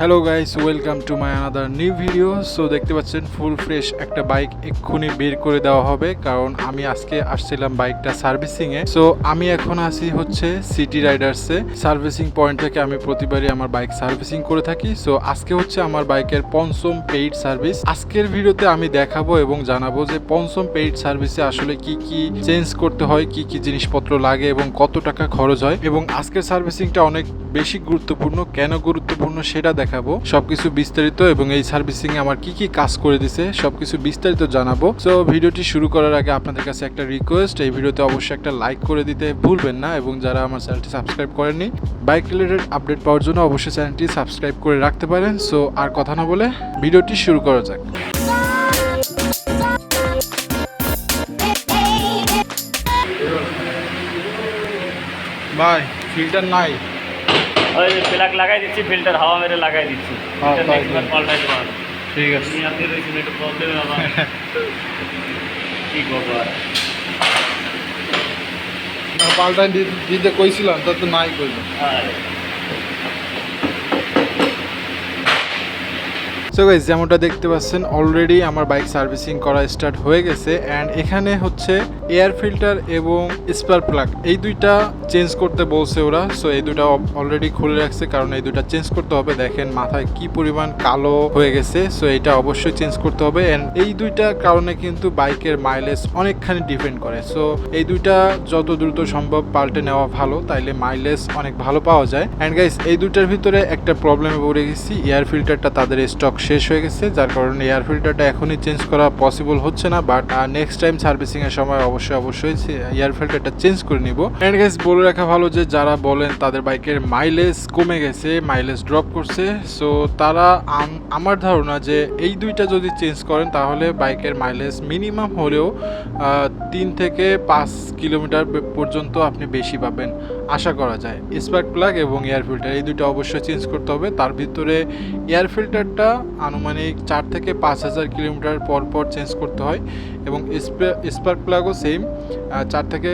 Hello guys welcome to my another new video so দেখতে পাচ্ছেন ফুল fresh একটা bike এক্ষুনি বের করে দেওয়া হবে। কারণ আমি আজকে আসছিলাম বাইকটা সার্ভিসিং এ সো আমি এখন আসি হচ্ছে সিটি রাইডার্সে সার্ভিসিং পয়েন্ট থেকে আমি প্রতিবারই আমার বাইক সার্ভিসিং করে থাকি। সো আজকে হচ্ছে আমার বাইকের পঞ্চম পেইড সার্ভিস আজকের ভিডিওতে আমি দেখাবো এবং জানাব যে পঞ্চম পেইড সার্ভিসে আসলে কি কি চেঞ্জ করতে হয়, কি কি জিনিসপত্র লাগে এবং কত টাকা খরচ হয়। এবং আজকের সার্ভিসিংটা অনেক বেশি গুরুত্বপূর্ণ। কেন গুরুত্বপূর্ণ সেটা দেখাবো। সবকিছু বিস্তারিত এবং এই সার্ভিসিং আমার কি কি কাজ করে দিছে, সবকিছু বিস্তারিত জানাব। সো ভিডিওটি শুরু করার আগে আপনাদের কাছে একটা রিকোয়েস্ট এই ভিডিওতে অবশ্যই একটা লাইক করে দিতে ভুলবেন না এবং যারা আমার চ্যানেলটি সাবস্ক্রাইব করেননি বাইক রিলেটেড আপডেট পাওয়ার জন্য অবশ্যই চ্যানেলটি সাবস্ক্রাইব করে রাখতে পারেন। সো আর কথা না বলে ভিডিওটি শুরু করা যাক। ভাই ফিল্টার নাই। ওই প্লাগ লাগাই দিচ্ছি ফিল্টার হাওয়া মেরে লাগাই দিচ্ছি। হ্যাঁ। পাল্টাই ঠিক আছে। আপনি রয়েছেন একটু প্রবলেম আবার কি করব আর? পাল্টাই দিতে কইছিলাম তা তো নাই কইলো। আর। সো গাইজ যেমনটা দেখতে পাচ্ছেন অলরেডি আমার বাইক সার্ভিসিং করা স্টার্ট হয়ে গেছে অ্যান্ড এখানে হচ্ছে এয়ার ফিল্টার এবং স্পার প্লাগ এই দুইটা চেঞ্জ করতে বলছে ওরা। সো এই দুটা অলরেডি খুলে রাখছে কারণ এই দুটা চেঞ্জ করতে হবে। দেখেন মাথায় কি পরিমাণ কালো হয়ে গেছে। সো এটা অবশ্যই চেঞ্জ করতে হবে অ্যান্ড এই দুইটা কারণে কিন্তু বাইকের মাইলেজ অনেকখানি ডিপেন্ড করে। সো এই দুইটা যত দ্রুত সম্ভব পাল্টে নেওয়া ভালো, তাইলে মাইলেজ অনেক ভালো পাওয়া যায়। অ্যান্ড গাইস এই দুইটার ভিতরে একটা প্রবলেমে পড়ে গেছি। এয়ার ফিল্টারটা তাদের স্টক শেষ হয়ে গেছে, যার কারণে এয়ার ফিল্টারটা এখনই চেঞ্জ করা পসিবল হচ্ছে না বাট নেক্সট টাইম সার্ভিসিং এর সময় অবশ্যই অবশ্যই এয়ার ফিল্টারটা চেঞ্জ করে নিব। অ্যান্ড গাইস বলে রাখা ভালো যে, যারা বলেন তাদের বাইকের মাইলেজ কমে গেছে মাইলেজ ড্রপ করছে সো তারা আমার ধারণা যে এই দুইটা যদি চেঞ্জ করেন, তাহলে বাইকের মাইলেজ মিনিমাম হলেও তিন থেকে পাঁচ কিলোমিটার পর্যন্ত আপনি বেশি পাবেন। আশা করা যায়। স্পার্ক প্লাগ এবং এয়ার ফিল্টার এই দুটো অবশ্যই চেঞ্জ করতে হবে। তার ভিতরে এয়ার ফিল্টারটা আনুমানিক চার থেকে পাঁচ হাজার কিলোমিটার পর পর চেঞ্জ করতে হয় এবং স্পার্ক প্লাগও সেম চার থেকে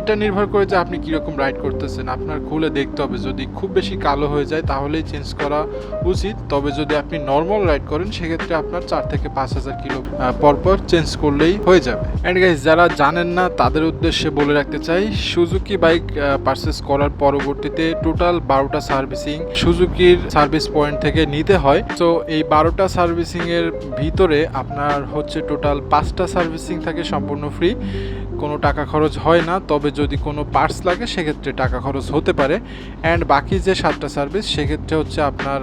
এটা নির্ভর করে যে আপনি কীরকম রাইড করতেছেন। আপনার খুলে দেখতে হবে। যদি খুব বেশি কালো হয়ে যায় তাহলেই চেঞ্জ করা উচিত। তবে যদি আপনি নর্মাল রাইড করেন, সেক্ষেত্রে আপনার চার থেকে পাঁচ হাজার কিলো পরপর চেঞ্জ করলেই হয়ে যাবে। অ্যান্ড গাইজ যারা জানেন না, তাদের উদ্দেশ্যে বলে রাখতে চাই সুজুকি বাইক পারচেস করার পরবর্তীতে টোটাল বারোটা সার্ভিসিং সুজুকির সার্ভিস পয়েন্ট থেকে নিতে হয়। তো এই বারোটা সার্ভিসিং এর ভিতরে আপনার হচ্ছে টোটাল পাঁচটা সার্ভিসিং থাকে সম্পূর্ণ ফ্রি কোনো টাকা খরচ হয় না, তবে যদি কোনো পার্টস লাগে, সেক্ষেত্রে টাকা খরচ হতে পারে। অ্যান্ড বাকি যে সাতটা সার্ভিস সেক্ষেত্রে হচ্ছে আপনার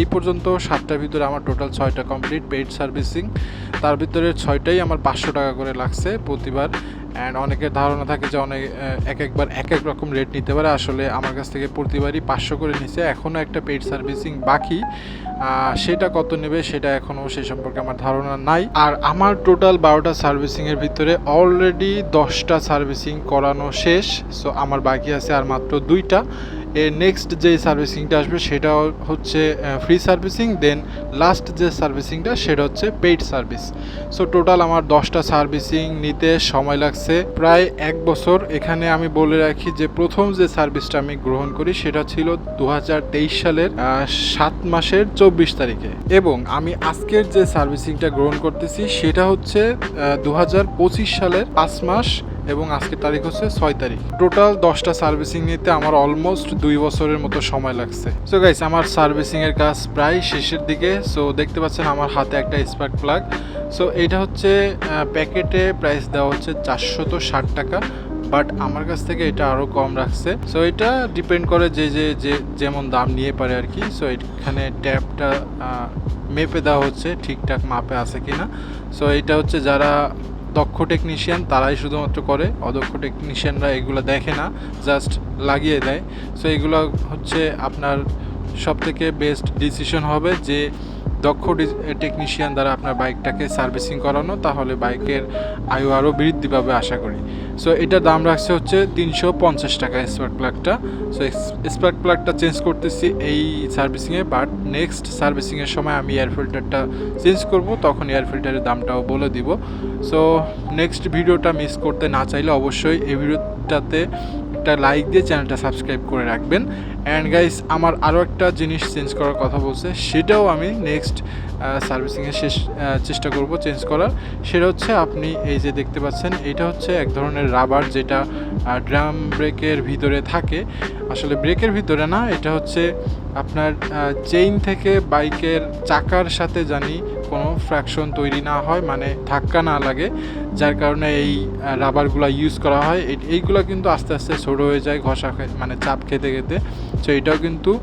এই পর্যন্ত সাতটার ভিতরে আমার টোটাল ছয়টা কমপ্লিট পেইড সার্ভিসিং তার ভিতরে ছয়টাই আমার পাঁচশো টাকা করে লাগছে প্রতিবার। অ্যান্ড অনেকের ধারণা থাকে যে অনেক এক একবার এক এক রকম রেট নিতে পারে। আসলে আমার কাছ থেকে প্রতিবারই পাঁচশো করে নিছে। এখনও একটা পেইড সার্ভিসিং বাকি। সেটা কত নেবে সেটা এখনও সে সম্পর্কে আমার ধারণা নাই। আর আমার টোটাল বারোটা সার্ভিসিংয়ের ভিতরে অলরেডি দশটা সার্ভিসিং করানো শেষ। সো আমার বাকি আছে আর মাত্র দুইটা। এর নেক্সট যে সার্ভিসিংটা আসবে সেটা হচ্ছে ফ্রি সার্ভিসিং দেন লাস্ট যে সার্ভিসিংটা সেটা হচ্ছে পেইড সার্ভিস সো টোটাল আমার দশটা সার্ভিসিং নিতে সময় লাগছে। প্রায় এক বছর এখানে আমি বলে রাখি যে প্রথম যে সার্ভিসটা আমি গ্রহণ করি সেটা ছিল দু হাজার তেইশ সালের সাত মাসের চব্বিশ তারিখে। এবং আমি আজকের যে সার্ভিসিংটা গ্রহণ করতেছি সেটা হচ্ছে দু হাজার পঁচিশ সালের পাঁচ মাস এবং আজকের তারিখ হচ্ছে ছয় তারিখ। টোটাল দশটা সার্ভিসিং নিতে আমার অলমোস্ট দুই বছরের মতো সময় লাগছে। সো গাইস আমার সার্ভিসিং এর কাজ প্রায় শেষের দিকে। সো দেখতে পাচ্ছেন আমার হাতে একটা স্পার্ক প্লাগ সো এটা হচ্ছে প্যাকেটে প্রাইস দেওয়া হচ্ছে চারশত ষাট টাকা। বাট আমার কাছ থেকে এটা আরও কম রাখছে। সো এটা ডিপেন্ড করে যে যে যে, যেমন দাম নিয়ে পারে আর কি। সো এখানে ট্যাপটা মেপে দেওয়া হচ্ছে ঠিকঠাক মাপে আছে কিনা। সো এটা হচ্ছে যারা দক্ষ টেকনিশিয়ান তারাই শুধুমাত্র করে, অদক্ষ টেকনিশিয়ানরা এগুলো দেখে না জাস্ট লাগিয়ে দেয়। সো এগুলো হচ্ছে আপনার সবথেকে বেস্ট ডিসিশন হবে যে দক্ষ টেকনিশিয়ান দ্বারা আপনার বাইকটাকে সার্ভিসিং করানো, তাহলে বাইকের আয়ু আরও বৃদ্ধি পাবে আশা করি। সো এটার দাম রাখছে হচ্ছে তিনশো পঞ্চাশ টাকা স্পার্ক প্লাগটা সো স্পার্ক প্লাগটা চেঞ্জ করতেছি এই সার্ভিসিংয়ে বাট নেক্সট সার্ভিসিংয়ের সময় আমি এয়ার ফিল্টারটা চেঞ্জ করব, তখন এয়ার ফিল্টারের দামটাও বলে দিব। সো নেক্সট ভিডিওটা মিস করতে না চাইলে অবশ্যই এই ভিডিওটাতে একটা লাইক দিয়ে চ্যানেলটা সাবস্ক্রাইব করে রাখবেন। অ্যান্ড গাইস আমার আরও একটা জিনিস চেঞ্জ করার কথা বলছে, সেটাও আমি নেক্সট সার্ভিসিংয়ের শেষ চেষ্টা করব চেঞ্জ করার। সেটা হচ্ছে আপনি এই যে দেখতে পাচ্ছেন, এটা হচ্ছে এক ধরনের রাবার যেটা ড্রাম ব্রেকের ভিতরে থাকে। আসলে ব্রেকের ভিতরে না, এটা হচ্ছে আপনার চেইন থেকে বাইকের চাকার সাথে জানি কোনো ফ্র্যাকশন তৈরি না হয় মানে ধাক্কা না লাগে, যার কারণে এই রাবারগুলো ইউজ করা হয়। এই- এইগুলো কিন্তু আস্তে আস্তে ছোটো হয়ে যায় ঘষা মানে চাপ খেতে খেতে। সো এটাও কিন্তু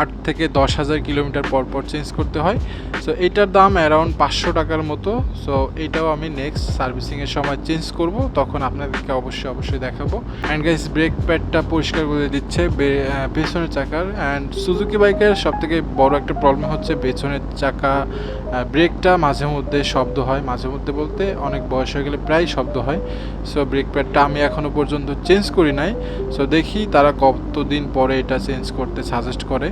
আট থেকে দশ হাজার কিলোমিটার পর পর চেঞ্জ করতে হয়। সো এটার দাম অ্যারাউন্ড পাঁচশো টাকার মতো। সো এটাও আমি নেক্সট সার্ভিসিংয়ের সময় চেঞ্জ করব। তখন আপনাদেরকে অবশ্যই অবশ্যই দেখাবো। অ্যান্ড গাইস ব্রেক প্যাডটা পরিষ্কার করে দিচ্ছে পেছনের চাকার। অ্যান্ড সুজুকি বাইকের সব থেকে বড় একটা প্রবলেম হচ্ছে পেছনের চাকা ব্রেকটা মাঝে মধ্যে শব্দ হয়। মাঝে মধ্যে বলতে অনেক বয়স হয়ে গেলে প্রায় শব্দ হয়। সো ব্রেক প্যাডটা আমি এখনও পর্যন্ত চেঞ্জ করি নাই। সো দেখি তারা কতদিন পরে এটা চেঞ্জ করতে সাজেস্ট করে।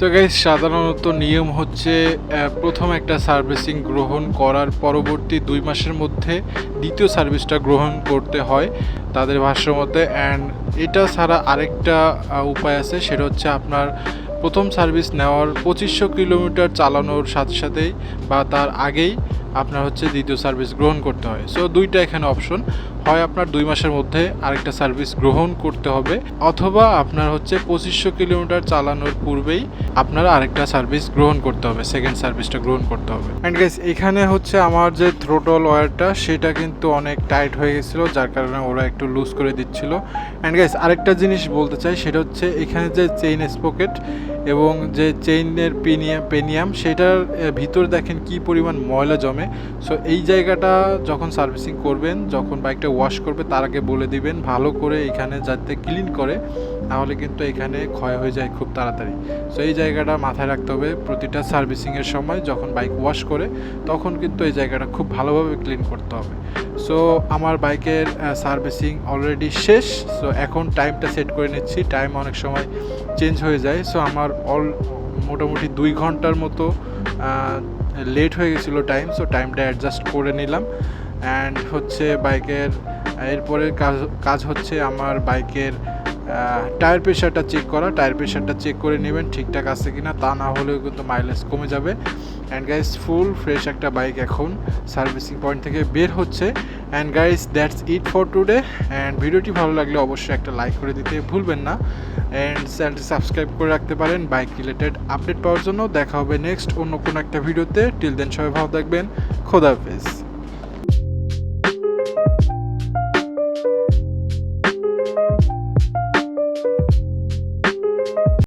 তো গাইজ সাধারণত নিয়ম হচ্ছে প্রথম একটা সার্ভিসিং গ্রহণ করার পরবর্তী দুই মাসের মধ্যে দ্বিতীয় সার্ভিসটা গ্রহণ করতে হয় তাদের ভাষ্য মতে অ্যান্ড এটা ছাড়া আরেকটা উপায় আছে, সেটা হচ্ছে আপনার প্রথম সার্ভিস নেওয়ার পঁচিশশো কিলোমিটার চালানোর সাথে সাথেই বা তার আগেই আপনার হচ্ছে দ্বিতীয় সার্ভিস গ্রহণ করতে হয়। সো দুইটা এখানে অপশন হয় আপনার দুই মাসের মধ্যে আরেকটা সার্ভিস গ্রহণ করতে হবে, অথবা আপনার হচ্ছে পঁচিশশো কিলোমিটার চালানোর পূর্বেই আপনার আরেকটা সার্ভিস গ্রহণ করতে হবে সেকেন্ড সার্ভিসটা গ্রহণ করতে হবে। অ্যান্ড গাইস এখানে হচ্ছে আমার যে থ্রোটল ওয়ারটা সেটা কিন্তু অনেক টাইট হয়ে গেছিল, যার কারণে ওরা একটু লুজ করে দিচ্ছিল। অ্যান্ড গাইস আরেকটা জিনিস বলতে চাই, সেটা হচ্ছে এখানে যে চেইন স্পকেট এবং যে চেইনের পেনিয়াম পেনিয়াম, সেটার ভিতর দেখেন কি পরিমাণ ময়লা জমে। সো এই জায়গাটা যখন সার্ভিসিং করবেন, যখন বাইকটা ওয়াশ করবে, তার আগে বলে দিবেন, ভালো করে এখানে যাতে ক্লিন করে, তাহলে কিন্তু এখানে ক্ষয় হয়ে যায় খুব তাড়াতাড়ি। সো এই জায়গাটা মাথায় রাখতে হবে প্রতিটা সার্ভিসিংয়ের সময় যখন বাইক ওয়াশ করে, তখন কিন্তু এই জায়গাটা খুব ভালোভাবে ক্লিন করতে হবে। সো আমার বাইকের সার্ভিসিং অলরেডি শেষ। সো এখন টাইমটা সেট করে নিচ্ছি। টাইম অনেক সময় চেঞ্জ হয়ে যায়। সো আমার অল মোটামুটি দুই ঘণ্টার মতো লেট হয়ে গেছিল টাইম সো টাইমটা অ্যাডজাস্ট করে নিলাম। অ্যান্ড হচ্ছে বাইকের, এরপরের কাজ কাজ হচ্ছে আমার বাইকের টায়ার প্রেশারটা চেক করা। টায়ার প্রেশারটা চেক করে নেবেন ঠিকঠাক আছে কি না তা না হলেও কিন্তু মাইলেজ কমে যাবে। অ্যান্ড গাইস ফুল ফ্রেশ একটা বাইক এখন সার্ভিসিং পয়েন্ট থেকে বের হচ্ছে। And guys that's it for today and ভিডিওটি ভালো লাগলে অবশ্যই একটা লাইক করে দিতে ভুলবেন না। অ্যান্ড চ্যানেলটি সাবস্ক্রাইব করে রাখতে পারেন। বাইক রিলেটেড আপডেট পাওয়ার জন্য। দেখা হবে নেক্সট অন্য কোনো একটা ভিডিওতে। টিল দেন সবাই ভালো থাকবেন। খোদা হাফেজ।